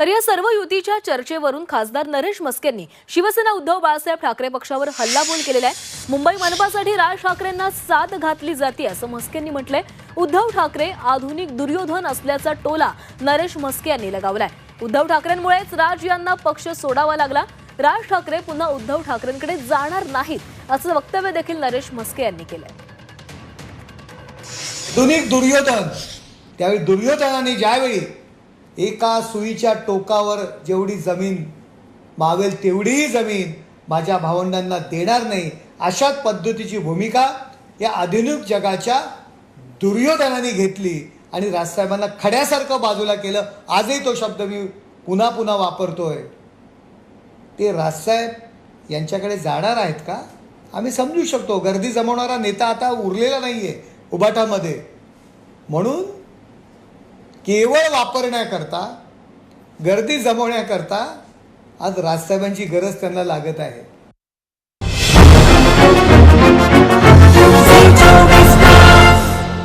तर या सर्व युतीच्या चर्चेवरून खासदार नरेश मस्केंनी शिवसेना उद्धव बाळासाहेब ठाकरे पक्षावर हल्लाबोल केलेला आहे. मुंबई मनपासाठी राज ठाकरेंना साथ घातली जाते असं मस्केंनी म्हटलंय. उद्धव ठाकरे आधुनिक दुर्योधन असल्याचा टोला नरेश मस्के यांनी लगावलाय. उद्धव ठाकरेंमुळेच राज यांना पक्ष सोडावा लागला. राज ठाकरे पुन्हा उद्धव ठाकरेंकडे जाणार नाहीत असं वक्तव्य देखील नरेश मस्के यांनी केलंय. आधुनिक दुर्योधन त्यावेळी दुर्योधनाने ज्यावेळी एका सुईच्या टोकावर जेवढी जमीन मावेल तेवढीही जमीन माझ्या भावंडांना देणार नाही. अशाच पद्धतीची भूमिका या आधुनिक जगाच्या दुर्योधनाने घेतली आणि राजसाहेबांना खड्यासारखं बाजूला केलं. आजही तो शब्द मी पुन्हा पुन्हा वापरतोय. ते राजसाहेब यांच्याकडे जाणार आहेत का? आम्ही समजू शकतो. गर्दी जमवणारा नेता आता उरलेला नाही आहे उभाटामध्ये म्हणून केवळ वापरण्याकरता गर्दी जमवण्याकरता आज राजसाहेबांची गरज त्यांना लागत आहे.